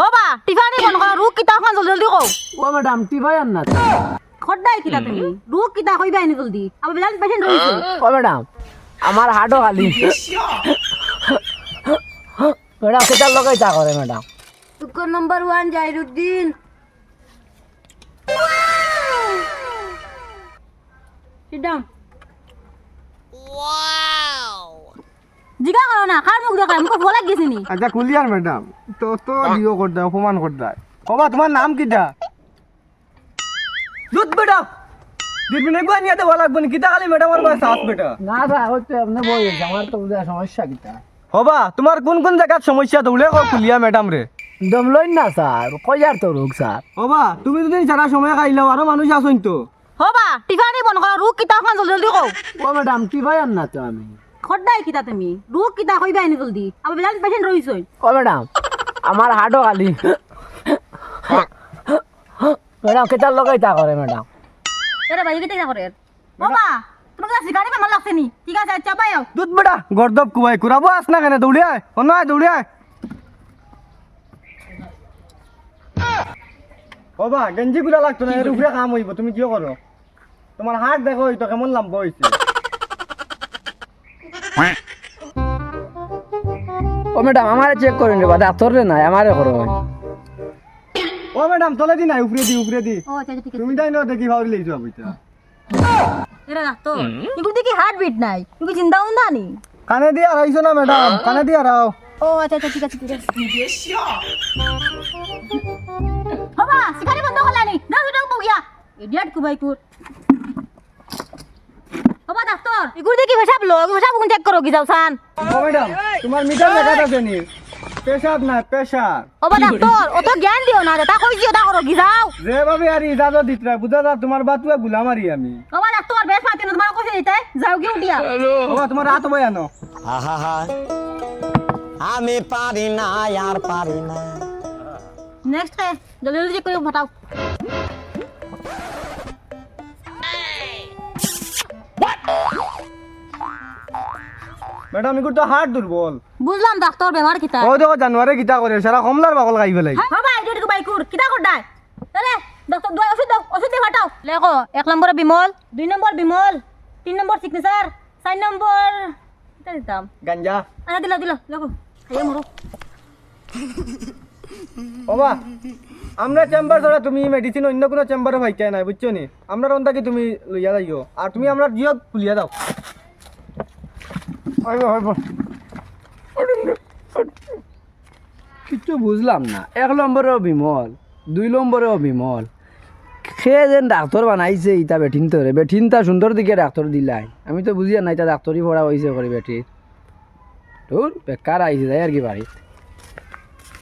হবা টিফানি বন করা রুক কিতা খান জলদি জলদি কও। ও ম্যাডাম টিভাই আন না। খড্ডাই কিতা তুমি রুক কিতা কইবা আনি জলদি। আবার বিলাল পেশেন্ট রইছে ও ম্যাডাম আমার হাটও খালি। ম্যাডাম কেটার লগাই চা করে ম্যাডাম টুকর নাম্বার ওয়ান জাহিরুদ্দিন Sit জিগা করো না কার মুখ দেখায় মুখ ভোলা গেছি নি? আচ্ছা কুলিয়ার ম্যাডাম তো তো দিও করতে অপমান করতে কবা তোমার নাম কিটা? দুধ বেটা নিয়ে দেওয়া লাগবে না কিতা খালি ম্যাডাম বেটা? না হচ্ছে আপনি বই আমার তো বুঝা সমস্যা কিটা। হবা তোমার কোন কোন জায়গাত সমস্যা দৌড়ে কো কুলিয়া ম্যাডাম রে দম লইন না স্যার কয়ার তো রোগ স্যার হবা তুমি যদি সারা সময় খাইলাও আরও মানুষ আসুন তো। হবা টিফানি বন করা রুক কিতা খান জলদি জলদি কও ও ম্যাডাম টিভাই আন না তো আমি। খড্ডাই কিতা তুমি? রুক কিতা কইবা আনি জলদি? আবার বিলাল পেশেন্ট রইছে ও ম্যাডাম আমার হাটও খালি। ম্যাডাম কেটার লগাই চা করে ম্যাডাম। এরে ভাই কিতা করে? হবা তোমাকে শিকারি মামা লাগছে নি? ঠিক আছে আচ্ছা পাইও দুধ বেটা গর্দব কুবাই কুরাবো আস না কেন দৌড়ে আয়। অন্য আয় দৌড়ে আয়। হবা গেঞ্জি গুলা লাগতো না এর উপরে কাম হইব তুমি কিয় করো? তোমার হাত দেখো তো কেমন লাম্বা হয়েছে ও ম্যাডাম আমারে চেক করেন রে বা ডাক্তার রে নাই আমারে করো ও ম্যাডাম তলে দি নাই উপরে দি উপরে দি। ও আচ্ছা আচ্ছা, ঠিক আছে। তুমি তাই না দেখি ভাবি লইছো আবিতা এরা রাখতো এগুলো দেখি হার্ট বিট নাই চিন্তা উন্দা নি কানে দিয়ে আর আইছো না ম্যাডাম? কানে দিয়ে আর আও ও আচ্ছা আচ্ছা ঠিক আছে ঠিক আছে। হবা শিকারি বন্ধ করলানি। দাও দাও বউয়া। ইডিয়ট কুবাই কুর হবা এগুলো দেখি হিসাব লো হিসাব চেক করো কি যাও সান। ও ম্যাডাম তোমার মিটার লেখা আছে নি। পেশাব না পেশাব। হবা ডাক্তার অত জ্ঞান দিও না তা কইছি ওটা করো কি যাও। যে ভাবে আর ইজাজত দিতরা বুঝা যা তোমার বাতুয়া গুলামারি আমি। হবা ডাক্তার বেশ পাতি না তোমার কইছি দিতে যাও কি উঠিয়া। বাবা তোমার রাত বই আনো। আহা আমি পারি না আর পারি না। নেক্সট কে জলদি জলদি চেক করে ফাটাও ম্যাডাম এগুলো তো হার্ট দুর্বল। বুঝলাম ডাক্তার বেমার কিতা। ও দেখো জানুয়ারি কিতা করে সারা কমলার বাকল খাই ফেলাই। হবা ইডিয়ট কুবাই কুর কিতা করডাই তাহলে ডাক্তার দুই ওষুধ দাও ওষুধ দিয়ে ফাটাও। লেখো এক নম্বরে বিমল দুই নম্বর বিমল তিন নম্বর সিগনেচার চার নম্বর কিতা দিতাম গাঞ্জা। আচ্ছা দিলা দিলা লেখো খাইয়ে মরো বাবা আমরা চেম্বার ছাড়া তুমি মেডিসিন অন্য কোনো চেম্বারে ভাইতে নাই বুঝছ নি আমরা রন্তা তুমি লইয়া যাইও? আর তুমি আমরা জিও খুলিয়া দাও কিছু বুঝলাম না। এক নম্বরেও বিমল, দুই নম্বরেও বিমল। সে যেন ডাক্তার বানাইছে ইটা বেঠিন তোরে বেঠিন তা সুন্দর দিকে ডাক্তার দিলাই। আমি তো বুঝিয়া নাই তা ডাক্তারই পড়া হয়েছে করে বেঠিন। তোর বেকার আইছে যাই আর কি বাড়িতে